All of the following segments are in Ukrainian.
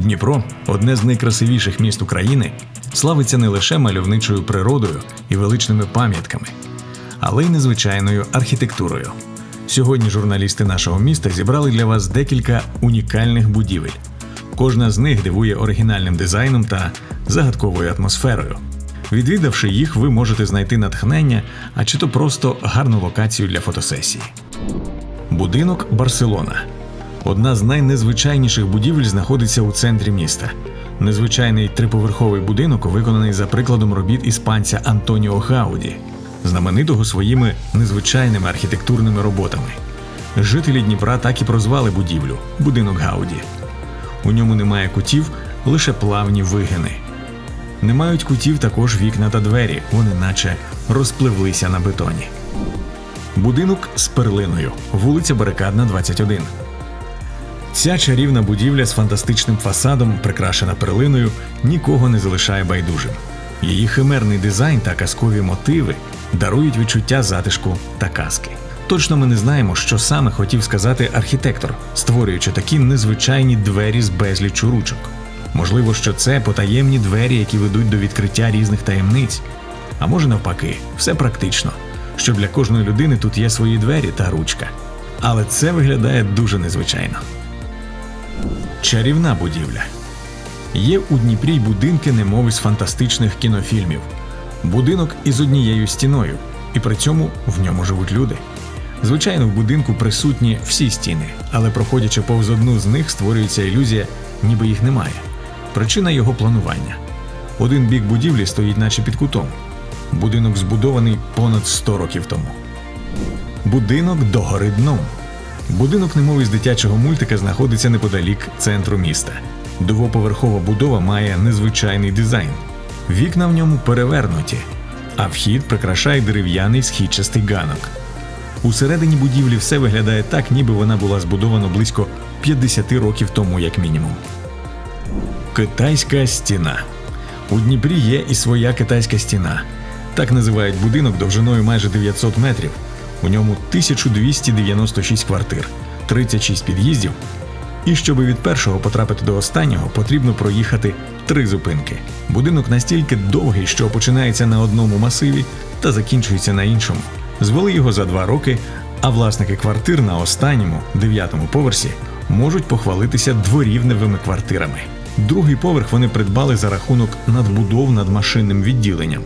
Дніпро, одне з найкрасивіших міст України, славиться не лише мальовничою природою і величними пам'ятками, але й незвичайною архітектурою. Сьогодні журналісти нашого міста зібрали для вас декілька унікальних будівель. Кожна з них дивує оригінальним дизайном та загадковою атмосферою. Відвідавши їх, ви можете знайти натхнення, а чи то просто гарну локацію для фотосесії. Будинок Барселона. Одна з найнезвичайніших будівель знаходиться у центрі міста. Незвичайний триповерховий будинок виконаний за прикладом робіт іспанця Антоніо Гауді, знаменитого своїми незвичайними архітектурними роботами. Жителі Дніпра так і прозвали будівлю будинок Гауді. У ньому немає кутів, лише плавні вигини. Не мають кутів також вікна та двері, вони наче розпливлися на бетоні. Будинок з перлиною, вулиця Барикадна, 21. Ця чарівна будівля з фантастичним фасадом, прикрашена перлиною, нікого не залишає байдужим. Її химерний дизайн та казкові мотиви дарують відчуття затишку та казки. Точно ми не знаємо, що саме хотів сказати архітектор, створюючи такі незвичайні двері з безлічу ручок. Можливо, що це потаємні двері, які ведуть до відкриття різних таємниць. А може навпаки, все практично, що для кожної людини тут є свої двері та ручка. Але це виглядає дуже незвичайно. Чарівна будівля. Є у Дніпрі будинки, немов із фантастичних кінофільмів. Будинок із однією стіною, і при цьому в ньому живуть люди. Звичайно, в будинку присутні всі стіни, але проходячи повз одну з них, створюється ілюзія, ніби їх немає. Причина його планування. Один бік будівлі стоїть, наче під кутом. Будинок збудований понад 100 років тому. Будинок догори дном. Будинок, немов із дитячого мультика, знаходиться неподалік центру міста. Двоповерхова будова має незвичайний дизайн. Вікна в ньому перевернуті, а вхід прикрашає дерев'яний східчастий ганок. Усередині будівлі все виглядає так, ніби вона була збудована близько 50 років тому, як мінімум. Китайська стіна. У Дніпрі є і своя китайська стіна. Так називають будинок довжиною майже 900 метрів. У ньому 1296 квартир, 36 під'їздів. І щоб від першого потрапити до останнього, потрібно проїхати три зупинки. Будинок настільки довгий, що починається на одному масиві та закінчується на іншому. Звели його за два роки, а власники квартир на останньому, дев'ятому поверсі, можуть похвалитися дворівневими квартирами. Другий поверх вони придбали за рахунок надбудов над машинним відділенням.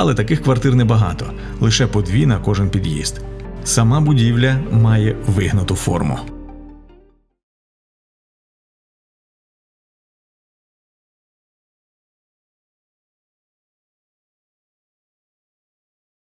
Але таких квартир небагато, лише по дві на кожен під'їзд. Сама будівля має вигнуту форму.